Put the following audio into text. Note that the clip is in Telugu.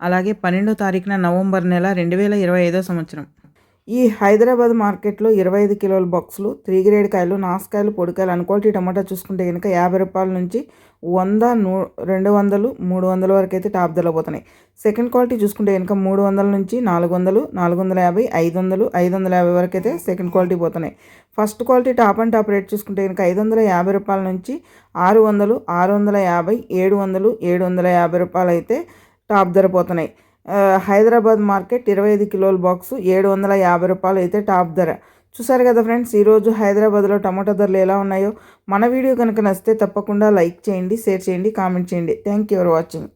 అలాగే పన్నెండో తారీఖున నవంబర్ నెల రెండు వేల ఇరవై ఐదో సంవత్సరం. ఈ హైదరాబాద్ మార్కెట్లో ఇరవై ఐదు కిలోల బాక్సులు త్రీ గ్రేడ్ కాయలు నాసుకాయలు పొడికాయలు అన్క్వాలిటీ టమాటా చూసుకుంటే కనుక యాభై రూపాయల నుంచి వంద నూ రెండు వందలు మూడు వందల వరకు అయితే టాప్ ధరలో పోతున్నాయి. సెకండ్ క్వాలిటీ చూసుకుంటే కనుక మూడు వందల నుంచి నాలుగు వందలు నాలుగు వందల యాభై ఐదు వందలు ఐదు వందల యాభై వరకు అయితే సెకండ్ క్వాలిటీ పోతున్నాయి. First quality top and top rate చూసుకుంటే కనుక ఐదు వందల యాభై రూపాయల నుంచి ఆరు వందలు ఆరు వందల యాభై ఏడు వందలు ఏడు వందల యాభై రూపాయలు అయితే టాప్ ధర పోతున్నాయి. హైదరాబాద్ మార్కెట్ ఇరవై ఐదు కిలోల బాక్సు ఏడు వందల యాభై రూపాయలు అయితే టాప్ ధర. చూసారు కదా ఫ్రెండ్స్ ఈరోజు హైదరాబాద్లో టమాటా ధరలు ఎలా ఉన్నాయో? మన వీడియో కనుక నచ్చితే తప్పకుండా లైక్ చేయండి షేర్ చేయండి కామెంట్ చేయండి. Thank you for watching.